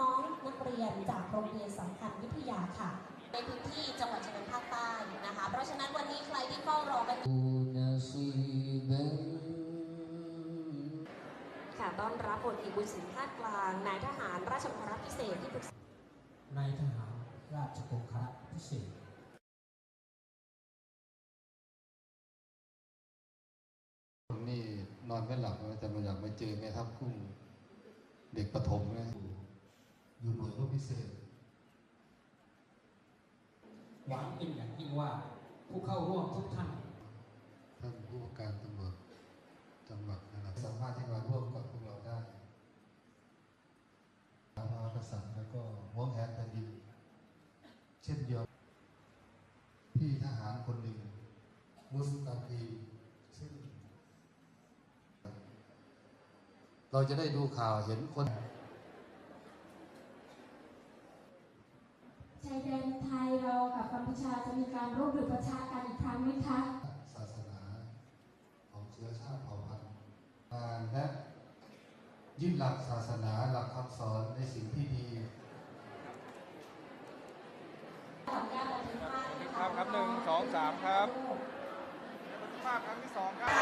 น้องนักเรียนจากโรงเรียนสัมพันิทยาค่ะ ในพื้นที่จังหวัดชนบุดนภาคใต้นะคะ เพราะฉะนั้นวันนี้ใครที่เฝ้ารอกันค่ะต้อนรับพลเอกบุญสินภาคกลาง นายทหารราชบุรพิเศษที่ปรึกษานายทหารราชบุรพิเศษนี่นอนไม่หลับแต่มาอยากม่เจอแม่ทัพกุ้เด็กประถมนะ อยู่หน่วยรบพิเศษ หวังเป็นอย่างยิ่งว่าผู้เข้าร่วมทุกท่าน ท่านผู้ว่าการตำรวจจังหวัดนะครับสามารถที่มาร่วมกับพวกเราได้พระมหากษัตริย์แล้วก็หวงแหนแผ่นดินเช่นเดียวพี่ทหารคนหนึ่ง มุสตาฟีซึ่ง เราจะได้ดูข่าวเห็นคน ชายแดนไทยเรากับกัมพูชาจะมีการรบหรือประชากันอีกครั้งไหมคะศาสนาของเชื้อชาติเผ่าพันธุ์งานและยึดหลักศาสนาหลักคำสอนในสิ่งที่ดีขออนุญาตบันทึกภาพนะคครับครับหนึ่งสองสามครับภาพครั้งที่สองครับ